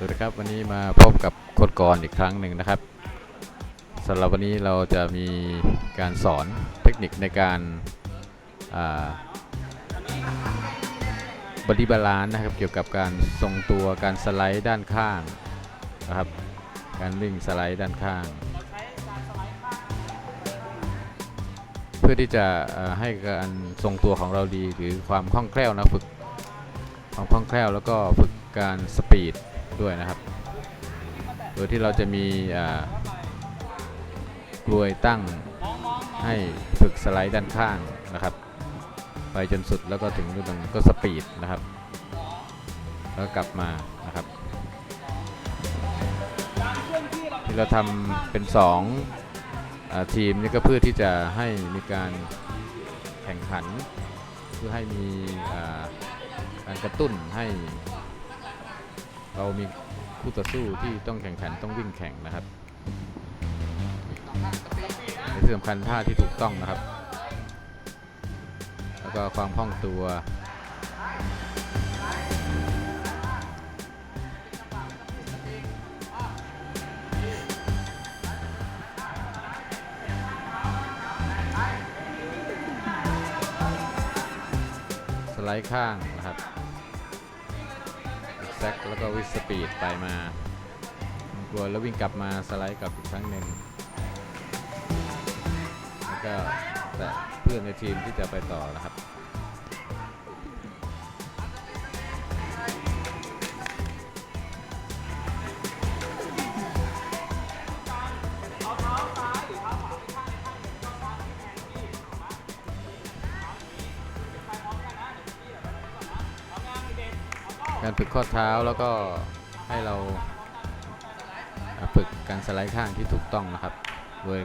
สวัสดีครับวันนี้มาพบกับโคดกรอีกครั้งหนึ่งนะครับสำหรับวันนี้เราจะมีการสอนเทคนิคในการบอดี้บาลานนะครับเกี่ยวกับการทรงตัวการสไลด์ด้านข้างนะครับการวิ่งสไลด์ด้านข้าง เพื่อที่จะให้การทรงตัวของเราดีหรือความคล่องแคล่วนะฝึกความคล่องแคล่วแล้วก็ฝึกการสปีด ด้วยนะครับ โดยที่เราจะมีกลวยตั้งให้ฝึกสไลด์ด้านข้างนะครับ ไปจนสุดแล้วก็ถึงตรงก็สปีดนะครับ แล้วกลับมานะครับ ที่เราทำเป็น2อ่าทีมนี่ก็เพื่อที่จะให้มีการแข่งขัน เพื่อให้มีการกระตุ้นให้ เรามีคู่ต่อสู้ที่ต้องแข่งขันต้องวิ่งแข่งนะครับและที่สำคัญท่าที่ถูกต้องนะครับ แล้วก็ความคล่องตัวสไลด์ข้างนะครับ แซกแล้วก็วิสปีดไปมากลัวแล้ววิ่งกลับมาสไลด์กลับอีกครั้งหนึ่งแล้วก็แต่เพื่อนในทีมที่จะไปต่อนะครับ การฝึกข้อเท้าแล้วก็ให้เราฝึกการสไลด์ข้างที่ถูกต้องนะครับ โดย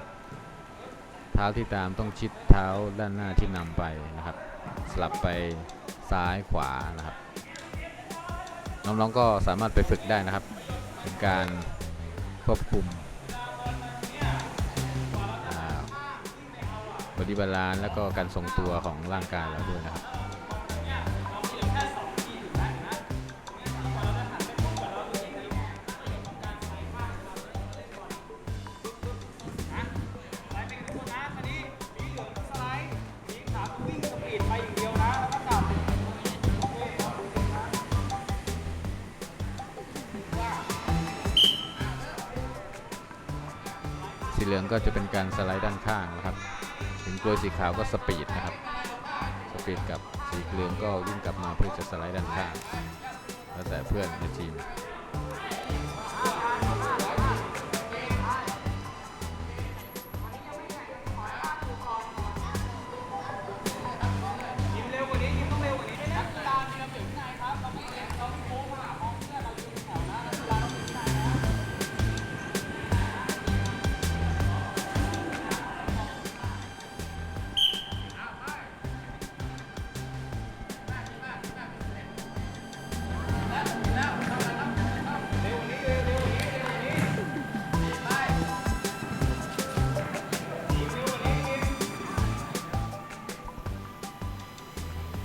เท้าที่ตามต้องชิดเท้าด้านหน้าที่นำไปนะครับ สลับไปซ้ายขวานะครับ น้องๆก็สามารถไปฝึกได้นะครับ เป็นการควบคุมบอดี้บาลานแล้วก็การทรงตัวของร่างกายเราด้วยนะครับ สีเหลืองก็จะเป็นการสไลด์ด้านข้างนะครับ ถึงกลวยสีขาวก็สปีดนะครับ สปีดกับสีเหลืองก็วิ่งกลับมาเพื่อจะสไลด์ด้านข้าง แล้วแต่เพื่อนในทีม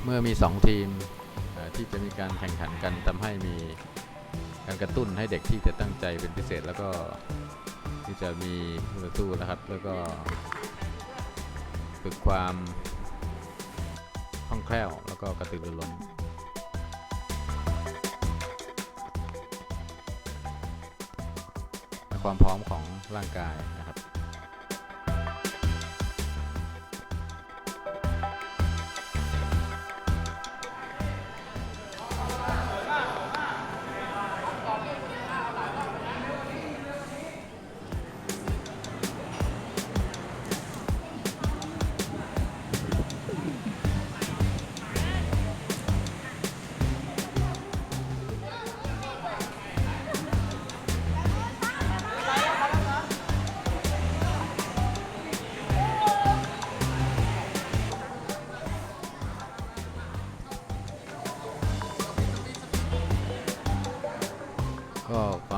มื่อมี 2 ทีมที่จะมีการแข่งขันกันทำให้มีการกระตุ้นให้เด็กที่จะตั้งใจเป็นพิเศษแล้วก็ที่จะมีคู่ต่อสู้นะครับ แล้วก็ฝึกความคล่องแคล่วแล้วก็กระตือรือร้นความพร้อมของร่างกายนะครับ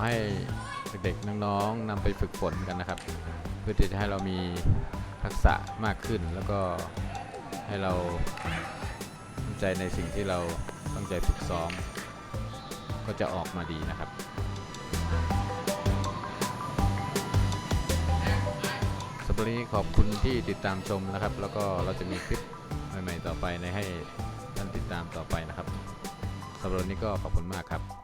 ให้เด็กๆน้องๆนำไปฝึกฝนกันนะครับ เพื่อที่จะให้เรามีทักษะมากขึ้น แล้วก็ให้เราตั้งใจในสิ่งที่เราตั้งใจฝึกซ้อม ก็จะออกมาดีนะครับสำหรับนี้ขอบคุณที่ติดตามชมนะครับ แล้วก็เราจะมีคลิปใหม่ๆต่อไปในให้ท่านติดตามต่อไปนะครับสำหรับนี้ก็ขอบคุณมากครับ